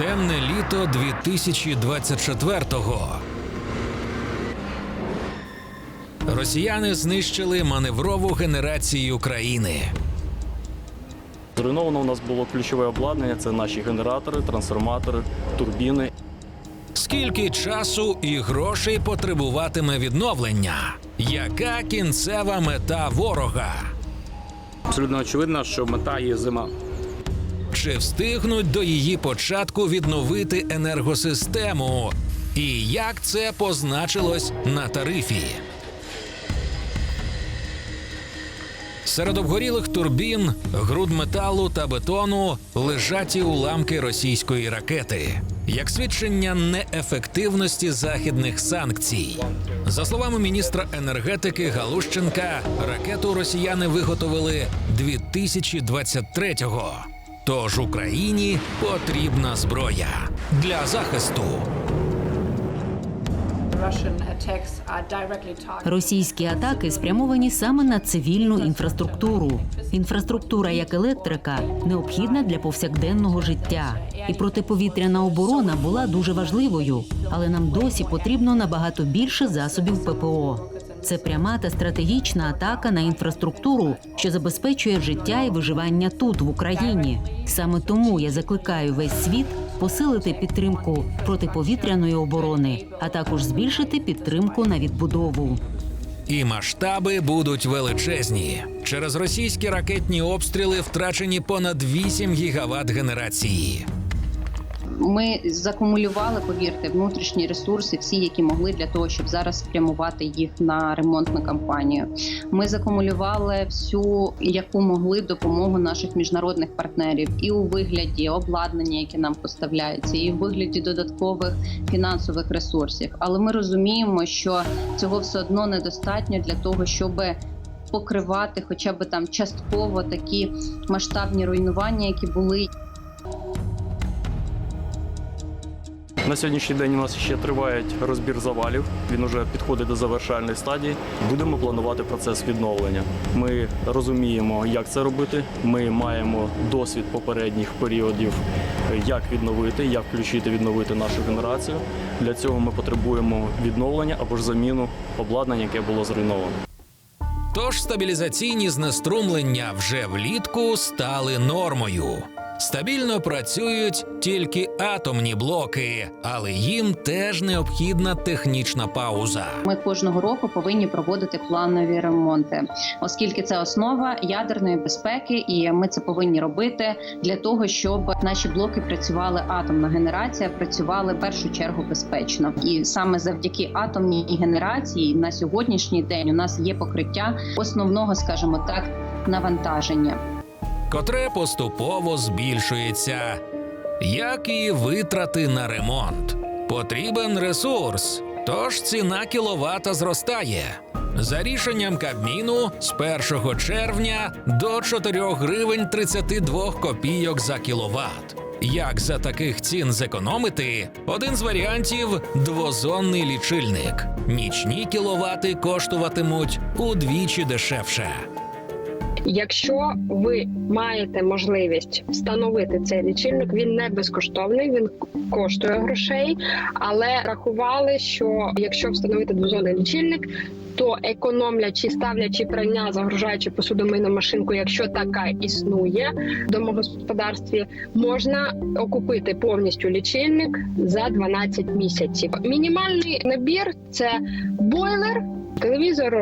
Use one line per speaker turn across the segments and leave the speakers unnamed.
Темне літо 2024-го. Росіяни знищили маневрову генерацію країни.
Зруйновано у нас було ключове обладнання: це наші генератори, трансформатори, турбіни.
Скільки часу і грошей потребуватиме відновлення? Яка кінцева мета ворога?
Абсолютно очевидно, що мета є зима.
Чи встигнуть до її початку відновити енергосистему? І як це позначилось на тарифі? Серед обгорілих турбін, груд металу та бетону лежать і уламки російської ракети, як свідчення неефективності західних санкцій. За словами міністра енергетики Галущенка, ракету росіяни виготовили 2023-го. Тож Україні потрібна зброя для захисту.
Російські атаки спрямовані саме на цивільну інфраструктуру. Інфраструктура як електрика необхідна для повсякденного життя. І протиповітряна оборона була дуже важливою, але нам досі потрібно набагато більше засобів ППО. Це пряма та стратегічна атака на інфраструктуру, що забезпечує життя і виживання тут, в Україні. Саме тому я закликаю весь світ посилити підтримку протиповітряної оборони, а також збільшити підтримку на відбудову.
І масштаби будуть величезні. Через російські ракетні обстріли втрачені понад 8 гігават генерації.
Ми закумулювали, повірте, внутрішні ресурси, всі, які могли для того, щоб зараз спрямувати їх на ремонтну кампанію. Ми закумулювали всю, яку могли допомогу наших міжнародних партнерів, і у вигляді обладнання, яке нам поставляється, і у вигляді додаткових фінансових ресурсів. Але ми розуміємо, що цього все одно недостатньо для того, щоб покривати, хоча б там частково такі масштабні руйнування, які були
На сьогоднішній день у нас ще триває розбір завалів. Він уже підходить до завершальної стадії. Будемо планувати процес відновлення. Ми розуміємо, як це робити. Ми маємо досвід попередніх періодів, як відновити, як включити, відновити нашу генерацію. Для цього ми потребуємо відновлення або ж заміну обладнання, яке було зруйновано.
Тож стабілізаційні знеструмлення вже влітку стали нормою. Стабільно працюють тільки атомні блоки, але їм теж необхідна технічна пауза.
Ми кожного року повинні проводити планові ремонти, оскільки це основа ядерної безпеки, і ми це повинні робити для того, щоб наші блоки працювали. Атомна генерація працювали в першу чергу безпечно, і саме завдяки атомній генерації на сьогоднішній день у нас є покриття основного, скажімо так, навантаження.
Котре поступово збільшується, як і витрати на ремонт. Потрібен ресурс, тож ціна кіловата зростає. За рішенням Кабміну з 1 червня до 4 гривень 32 копійок за кіловат. Як за таких цін зекономити? Один з варіантів двозонний лічильник. Нічні кіловати коштуватимуть удвічі дешевше.
Якщо ви маєте можливість встановити цей лічильник, він не безкоштовний, він коштує грошей. Але рахували, що якщо встановити двозонний лічильник, то економлячи, ставлячи прання, загружаючи посудомийну машинку, якщо така існує в домогосподарстві, можна окупити повністю лічильник за 12 місяців. Мінімальний набір це бойлер. Телевізор, е,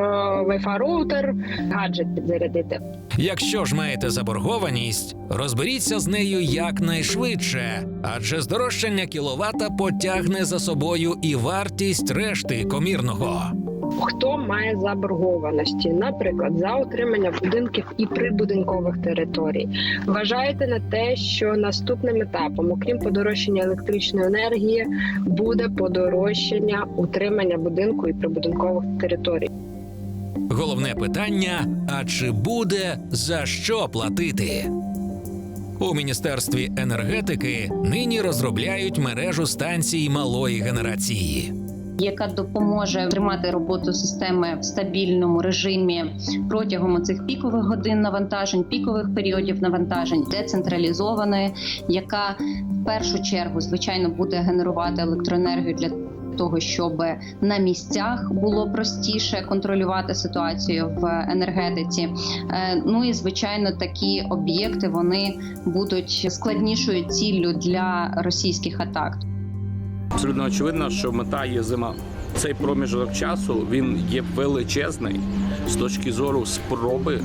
Wi-Fi роутер, гаджет підзарядити.
Якщо ж маєте заборгованість, розберіться з нею якнайшвидше, адже здорожчання кіловата потягне за собою і вартість решти комірного.
Хто має заборгованості, наприклад, за отримання будинків і прибудинкових територій, вважаєте на те, що наступним етапом, окрім подорожчання електричної енергії, буде подорожчання утримання будинку і прибудинкових територій.
Головне питання: а чи буде за що платити? У міністерстві енергетики нині розробляють мережу станцій малої генерації.
Яка допоможе тримати роботу системи в стабільному режимі протягом цих пікових годин навантажень, пікових періодів навантажень, децентралізованої, яка в першу чергу звичайно буде генерувати електроенергію для того, щоб на місцях було простіше контролювати ситуацію в енергетиці. Е, Ну і звичайно, такі об'єкти вони будуть складнішою ціллю для російських атак.
Абсолютно очевидно, що мета є зима. Цей проміжок часу він є величезний з точки зору спроби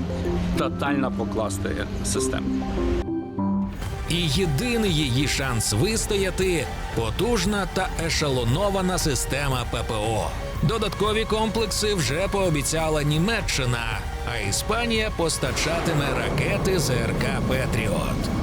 тотально покласти систему.
І єдиний її шанс вистояти потужна та ешелонована система ППО. Додаткові комплекси вже пообіцяла Німеччина, а Іспанія постачатиме ракети ЗРК Петріот.